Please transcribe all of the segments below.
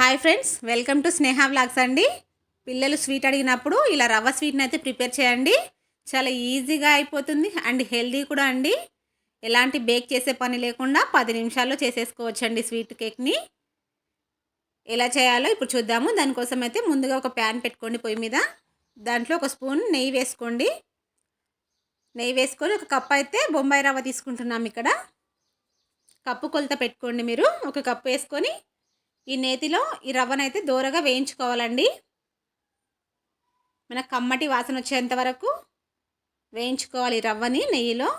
Hi friends welcome to Sneha blogs అండి. పిల్లలు sweet అడిగినప్పుడు ఇలా రవ్వ స్వీట్ని అయితే ప్రిపేర్ చేయండి. చాలా ఈజీగా అయిపోతుంది అండ్ హెల్దీ కూడా అండి. ఎలాంటి బేక్ చేసే పని లేకుండా పది నిమిషాల్లో చేసేసుకోవచ్చు అండి స్వీట్ కేక్ని ఎలా చేయాలో ఇప్పుడు చూద్దాము. దానికోసం అయితే ముందుగా ఒక ప్యాన్ పెట్టుకోండి పొయ్యి మీద. దాంట్లో ఒక స్పూన్ నెయ్యి వేసుకోండి. నెయ్యి వేసుకొని ఒక కప్ అయితే బొంబాయి రవ్వ తీసుకుంటున్నాం ఇక్కడ. కప్పు కొలత పెట్టుకోండి మీరు. ఒక కప్పు వేసుకొని ఈ నేతిలో ఈ రవ్వనైతే దూరగా వేయించుకోవాలండి. మన కమ్మటి వాసన వచ్చేంత వరకు వేయించుకోవాలి ఈ రవ్వని నెయ్యిలో.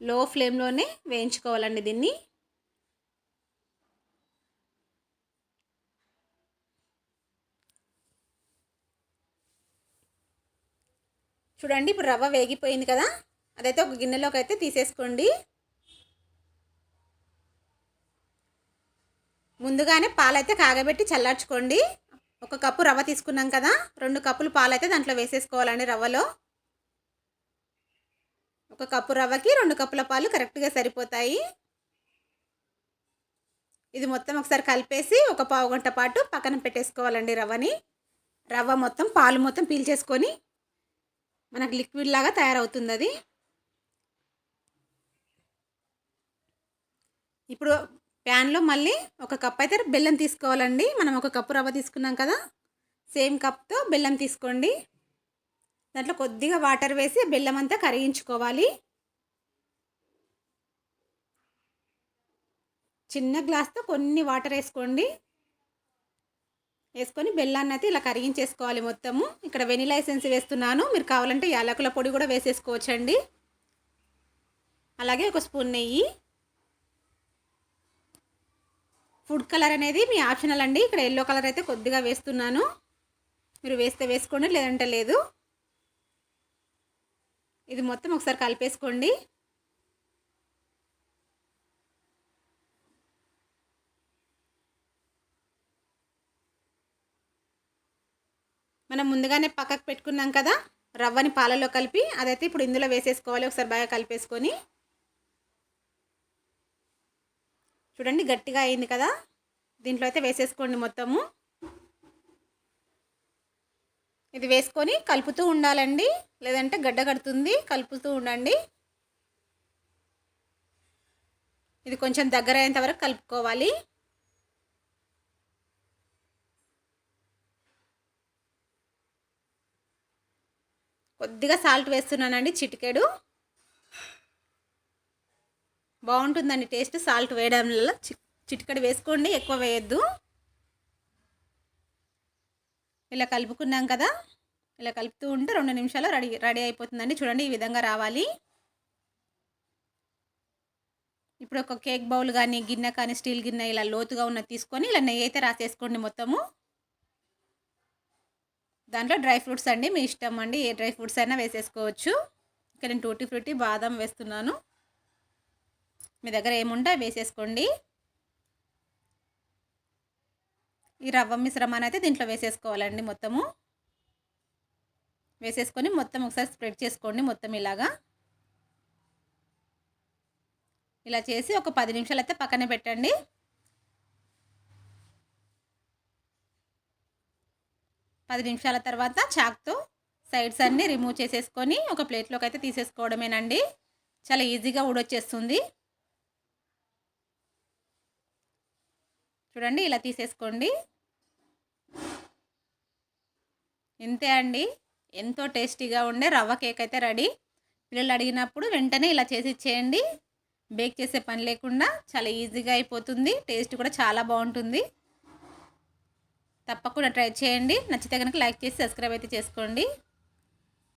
లో ఫ్లేమ్లోనే వేయించుకోవాలండి దీన్ని. చూడండి ఇప్పుడు రవ్వ వేగిపోయింది కదా. అదైతే ఒక గిన్నెలోకి అయితే తీసేసుకోండి. ముందుగానే పాలైతే కాగబెట్టి చల్లార్చుకోండి. ఒక కప్పు రవ్వ తీసుకున్నాం కదా. రెండు కప్పులు పాలైతే దాంట్లో వేసేసుకోవాలండి రవ్వలో. ఒక కప్పు రవ్వకి రెండు కప్పుల పాలు కరెక్ట్గా సరిపోతాయి. ఇది మొత్తం ఒకసారి కలిపేసి ఒక పావు గంట పాటు పక్కన పెట్టేసుకోవాలండి రవ్వని. రవ్వ మొత్తం పాలు మొత్తం పీల్చేసుకొని మనకు లిక్విడ్ లాగా తయారవుతుంది అది. ఇప్పుడు ప్యాన్లో మళ్ళీ ఒక కప్ అయితే బెల్లం తీసుకోవాలండి. మనం ఒక కప్పు రవ్వ తీసుకున్నాం కదా సేమ్ కప్తో బెల్లం తీసుకోండి. దాంట్లో కొద్దిగా వాటర్ వేసి బెల్లం అంతా కరిగించుకోవాలి. చిన్న గ్లాస్తో కొన్ని వాటర్ వేసుకోండి. వేసుకొని బెల్లాన్ని అయితే ఇలా కరిగించేసుకోవాలి మొత్తము. ఇక్కడ వెనిలా ఎసెన్స్ వేస్తున్నాను. మీరు కావాలంటే యాలకుల పొడి కూడా వేసేసుకోవచ్చండి. అలాగే ఒక స్పూన్ నెయ్యి. ఫుడ్ కలర్ అనేది మీ ఆప్షనల్ అండి. ఇక్కడ ఎల్లో కలర్ అయితే కొద్దిగా వేస్తున్నాను. మీరు వేస్తే వేసుకోండి లేదంటే లేదు. ఇది మొత్తం ఒకసారి కలిపేసుకోండి. మనం ముందుగానే పక్కకు పెట్టుకున్నాం కదా రవ్వని పాలలో కలిపి అదైతే ఇప్పుడు ఇందులో వేసేసుకోవాలి ఒకసారి బాగా కలిపేసుకొని. చూడండి గట్టిగా అయింది కదా. దీంట్లో అయితే వేసేసుకోండి మొత్తము. ఇది వేసుకొని కలుపుతూ ఉండాలండి. లేదంటే గడ్డ కడుతుంది కలుపుతూ ఉండండి. ఇది కొంచెం దగ్గర అయ్యేంత వరకు కలుపుకోవాలి. కొద్దిగా సాల్ట్ వేస్తున్నానండి చిటికెడు. బాగుంటుందండి టేస్ట్ సాల్ట్ వేయడం వల్ల. చిటికెడు వేసుకోండి ఎక్కువ వేయద్దు. ఇలా కలుపుకున్నాం కదా ఇలా కలుపుతూ ఉంటే రెండు నిమిషాలు రెడీ రెడీ అయిపోతుందండి. చూడండి ఈ విధంగా రావాలి. ఇప్పుడు ఒక కేక్ బౌల్ కానీ గిన్నె కానీ స్టీల్ గిన్నె ఇలా లోతుగా ఉన్న తీసుకొని ఇలా నెయ్యి అయితే రాసేసుకోండి మొత్తము. దాంట్లో డ్రై ఫ్రూట్స్ అండి మీ ఇష్టం అండి ఏ డ్రై ఫ్రూట్స్ అయినా వేసేసుకోవచ్చు. ఇక్కడ నేను టూటీ ఫ్రూటీ బాదం వేస్తున్నాను. మీ దగ్గర ఏముంటే వేసేసుకోండి. ఈ రవ్వ మిశ్రమాన్ని అయితే దీంట్లో వేసేసుకోవాలండి మొత్తము. వేసేసుకొని మొత్తం ఒకసారి స్ప్రెడ్ చేసుకోండి మొత్తం ఇలాగా. ఇలా చేసి ఒక పది నిమిషాలు అయితే పక్కనే పెట్టండి. పది నిమిషాల తర్వాత చాక్తో సైడ్స్ అన్నీ రిమూవ్ చేసేసుకొని ఒక ప్లేట్లోకి అయితే తీసేసుకోవడమేనండి. చాలా ఈజీగా ఊడొచ్చేస్తుంది. చూడండి ఇలా తీసేసుకోండి. ఇంతే అండి. ఎంతో టేస్టీగా ఉండే రవ్వ కేక్ అయితే రెడీ. పిల్లలు అడిగినప్పుడు వెంటనే ఇలా చేసి ఇచ్చేయండి. బేక్ చేసే పని లేకుండా చాలా ఈజీగా అయిపోతుంది. టేస్ట్ కూడా చాలా బాగుంటుంది. తప్పకుండా ట్రై చేయండి. నచ్చితే కనుక లైక్ చేసి సబ్స్క్రైబ్ అయితే చేసుకోండి.